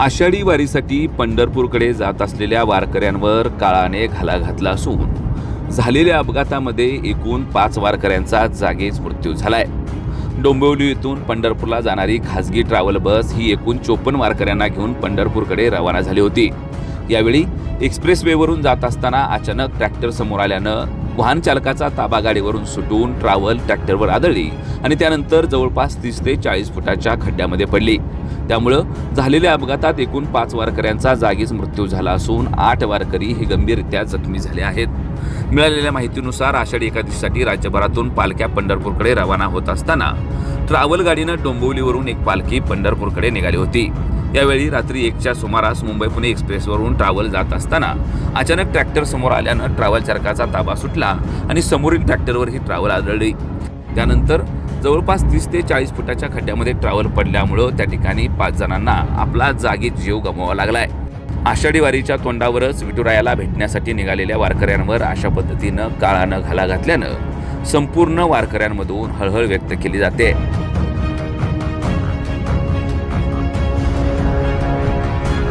आषाढी वारीसाठी पंढरपूरकडे जात असलेल्या वारकऱ्यांवर काळाने घाला घातला असून झालेल्या अपघातामध्ये एकूण पाच वारकऱ्यांचा जागीच मृत्यू झालाय. डोंबिवली येथून पंढरपूरला जाणारी खासगी ट्रॅव्हल बस ही एकूण चोपन्न वारकऱ्यांना घेऊन पंढरपूरकडे रवाना झाली होती. यावेळी एक्सप्रेस वेवरून जात असताना अचानक ट्रॅक्टर समोर आल्यानं वाहन चालकाचा ताबा गाडीवरून सुटून ट्रॅव्हल ट्रॅक्टरवर आदळली आणि त्यानंतर जवळपास तीस ते चाळीस फुटाच्या खड्ड्यामध्ये पडली. त्यामुळं झालेल्या अपघातात एकूण पाच वारकऱ्यांचा जागीच मृत्यू झाला असून आठ वारकरी हे गंभीररित्या जखमी झाले आहेत. मिळालेल्या माहितीनुसार आषाढी एकादशीसाठी राज्यभरातून पालख्या पंढरपूरकडे रवाना होत असताना ट्रॅव्हल गाडीनं डोंबिवलीवरून एक पालखी पंढरपूरकडे निघाली होती. यावेळी रात्री एकच्या सुमारास मुंबई पुणे एक्सप्रेसवरून ट्रॅव्हल जात असताना अचानक ट्रॅक्टर समोर आल्यानं ट्रॅव्हल चालकाचा ताबा सुटला आणि समोरील ट्रॅक्टरवर ही ट्रॅव्हल आदळली. त्यानंतर जवळपास तीस ते चाळीस फुटाच्या खड्ड्यामध्ये ट्रॅव्हल पडल्यामुळं त्या ठिकाणी पाच जणांना आपला जागी जीव गमवावा लागलाय. आषाढी वारीच्या तोंडावरच विठुरायाला भेटण्यासाठी निघालेल्या वारकऱ्यांवर अशा पद्धतीनं काळानं घाला घातल्यानं संपूर्ण वारकऱ्यांमधून हळहळ व्यक्त केली जाते.